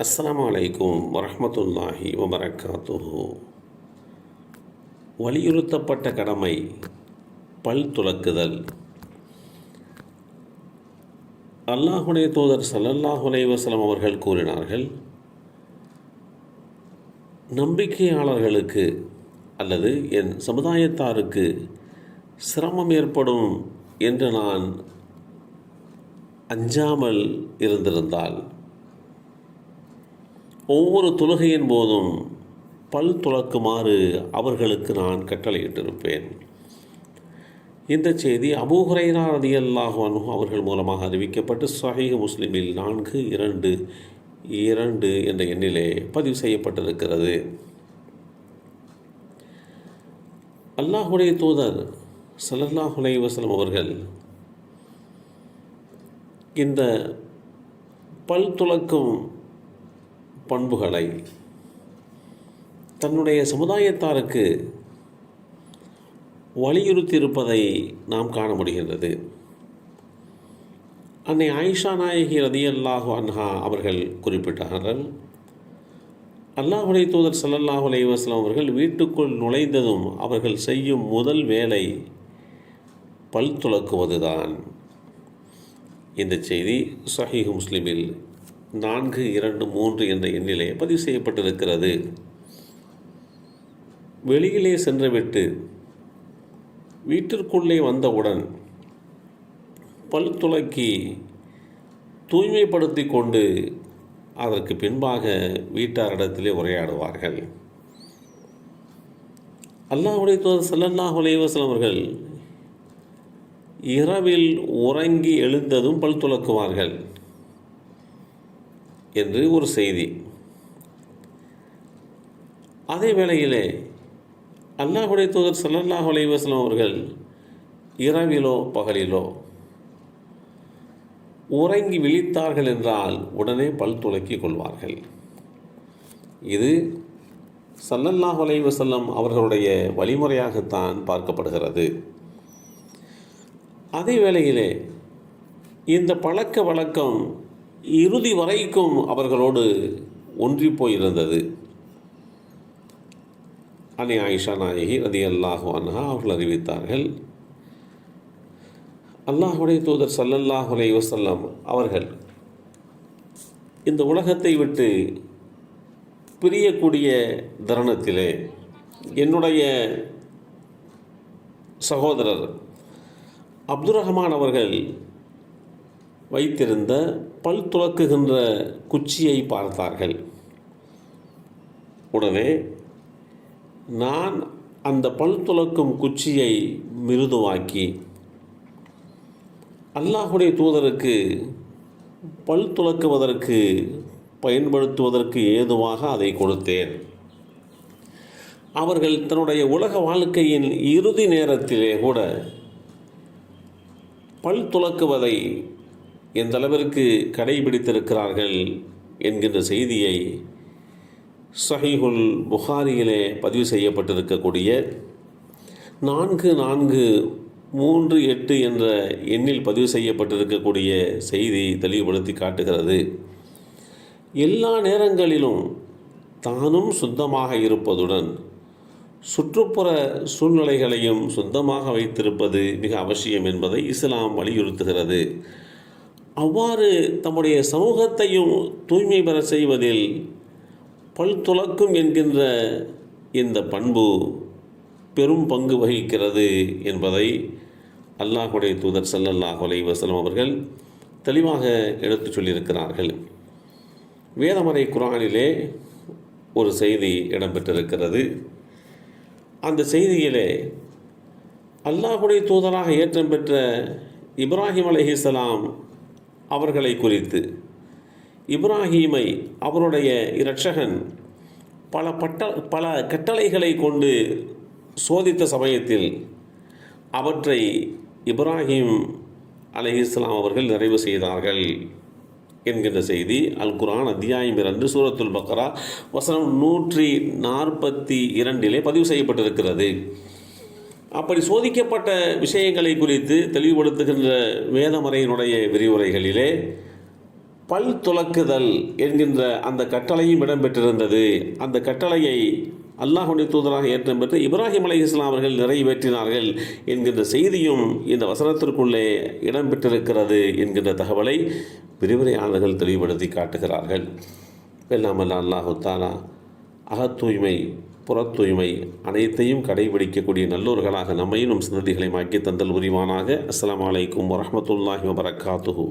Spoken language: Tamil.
அஸ்லாம் அலைக்கும் வரமத்துல்லாஹி வபரகாத்துஹு. வலியுறுத்தப்பட்ட கடமை பல் துலக்குதல். அல்லாஹுடைய தூதர் ஸல்லல்லாஹு வசலம் அவர்கள் கூறினார்கள் நம்பிக்கையாளர்களுக்கு அல்லது என் சமுதாயத்தாருக்கு சிரமம் ஏற்படும் என்று நான் அஞ்சாமல் இருந்திருந்தால் ஒவ்வொரு தொழுகையின் போதும் பல் துளக்குமாறு அவர்களுக்கு நான் கட்டளையிட்டிருப்பேன். இந்த செய்தி அபூஹுரைரா ரதியல்லாஹு அன்ஹு அவர்கள் மூலமாக அறிவிக்கப்பட்டு சஹீஹ் முஸ்லிமில் நான்கு இரண்டு இரண்டு என்ற எண்ணிலே பதிவு செய்யப்பட்டிருக்கிறது. அல்லாஹுடைய தூதர் ஸல்லல்லாஹு அலைஹி அவர்கள் இந்த பல் துளக்கும் பண்புகளை தன்னுடைய சமுதாயத்தாருக்கு வலியுறுத்தியிருப்பதை நாம் காண முடிகின்றது. அன்னை ஆயிஷா நாயகி ரதியல்லாஹு அன்ஹா அவர்கள் குறிப்பிட்டார்கள் அல்லாஹுடைய தூதர் சல்லல்லாஹு அலைவாஸ்லாம் அவர்கள் வீட்டுக்குள் நுழைந்ததும் அவர்கள் செய்யும் முதல் வேலை பல் துளக்குவதுதான் இந்த செய்தி சஹீஹ் முஸ்லிமில் நான்கு இரண்டு மூன்று என்ற எண்ணிலே பதிவு செய்யப்பட்டிருக்கிறது. வெளியிலே சென்றுவிட்டு வீட்டிற்குள்ளே வந்தவுடன் பல் துளக்கி தூய்மைப்படுத்தி கொண்டு அதற்கு பின்பாக வீட்டாரிடத்திலே உரையாடுவார்கள். அல்லாஹுடைய தூதர் ஸல்லல்லாஹு அலைஹி அவர்கள் இரவில் உறங்கி எழுந்ததும் பல் துளக்குவார்கள். என்று ஒரு செய்தி. அதே வேளையிலே அல்லாஹுடைய தூதர் சல்லல்லாஹ் அலைவாஸ்லாம் அவர்கள் இரவிலோ பகலிலோ உறங்கி விழித்தார்கள் என்றால் உடனே பல் துலக்கிக் கொள்வார்கள். இது சல்லல்லாஹ் அலைவசல்லம் அவர்களுடைய வழிமுறையாகத்தான் பார்க்கப்படுகிறது. அதே வேளையிலே இந்த பழக்க வழக்கம் இறுதி வரைக்கும் அவர்களோடு ஒன்றி போயிருந்தது. அன்னை ஆயிஷா நாயகி ரதி அல்லாஹு அன்ஹா அவர்கள் அறிவித்தார்கள். அல்லாஹுடைய தூதர் சல்லல்லாஹு அலைஹி வஸல்லம் அவர்கள் இந்த உலகத்தை விட்டு பிரியக்கூடிய தருணத்திலே என்னுடைய சகோதரர் அப்துல் ரஹ்மான் அவர்கள் வைத்திருந்த பல் துலக்குகின்ற குச்சியை பார்த்தார்கள். உடனே நான் அந்த பல் துலக்கும் குச்சியை மிருதுவாக்கி அல்லாஹுடைய தூதருக்கு பல் துலக்குவதற்கு பயன்படுத்துவதற்கு ஏதுவாக அதை கொடுத்தேன். அவர்கள் தன்னுடைய உலக வாழ்க்கையின் இறுதி நேரத்திலே கூட பல் துலக்குவதை எந்த அளவிற்கு கடைபிடித்திருக்கிறார்கள் என்கின்ற செய்தியை சஹிஹுல் புகாரியிலே பதிவு செய்யப்பட்டிருக்கக்கூடிய நான்கு நான்கு மூன்று எட்டு என்ற எண்ணில் பதிவு செய்யப்பட்டிருக்கக்கூடிய செய்தி தெளிவுபடுத்தி காட்டுகிறது. எல்லா நேரங்களிலும் தானும் சுத்தமாக இருப்பதுடன் சுற்றுப்புற சூழ்நிலைகளையும் சுத்தமாக வைத்திருப்பது மிக அவசியம் என்பதை இஸ்லாம் வலியுறுத்துகிறது. அவ்வாறு தம்முடைய சமூகத்தையும் தூய்மை பெற செய்வதில் பல்துலக்கும் என்கின்ற இந்த பண்பு பெரும் பங்கு வகிக்கிறது என்பதை அல்லாஹுடைய தூதர் சல்லல்லாஹ் அலை வசலம் அவர்கள் தெளிவாக எடுத்துச் சொல்லியிருக்கிறார்கள். வேதமறை குரானிலே ஒரு செய்தி இடம்பெற்றிருக்கிறது. அந்த செய்தியிலே அல்லாஹுடைய தூதராக ஏற்றம் பெற்ற இப்ராஹிம் அலஹிசலாம் அவர்களை குறித்து. இப்ராஹீமை அவருடைய இரட்சகன் பல பட்ட பல கட்டளைகளை கொண்டு சோதித்த சமயத்தில் அவற்றை இப்ராஹிம் அலஹிஸ்லாம் அவர்கள் நிறைவு செய்தார்கள் என்கின்ற செய்தி அல் குரான் அத்தியாயம் இரண்டு சூரத்துல் பக்ரா வசனம் நூற்றி நாற்பத்தி இரண்டிலே பதிவு செய்யப்பட்டிருக்கிறது. அப்படி சோதிக்கப்பட்ட விஷயங்களை குறித்து தெளிவுபடுத்துகின்ற வேதமறையினுடைய விரிவுரைகளிலே பல் துலக்குதல் என்கின்ற அந்த கட்டளையும் இடம்பெற்றிருந்தது. அந்த கட்டளையை அல்லாஹுடைய தூதராக ஏற்றம் பெற்று இப்ராஹிம் அலி இஸ்லாம் அவர்கள் நிறைவேற்றினார்கள் என்கின்ற செய்தியும் இந்த வசனத்திற்குள்ளே இடம்பெற்றிருக்கிறது என்கின்ற தகவலை விரிவுரையாளர்கள் தெளிவுபடுத்தி காட்டுகிறார்கள். எல்லாமல்ல அல்லாஹு தாலா அகத்தூய்மை புறத் தூய்மை அனைத்தையும் கடைபிடிக்கக்கூடிய நல்லோர்களாக நம்மையும் நம் சந்ததிகளை மாக்கி தந்தல் உரிவானாக அஸ்லாம் அலைக்கும் வரமத்துல்லாஹி வபரகாத்துஹு.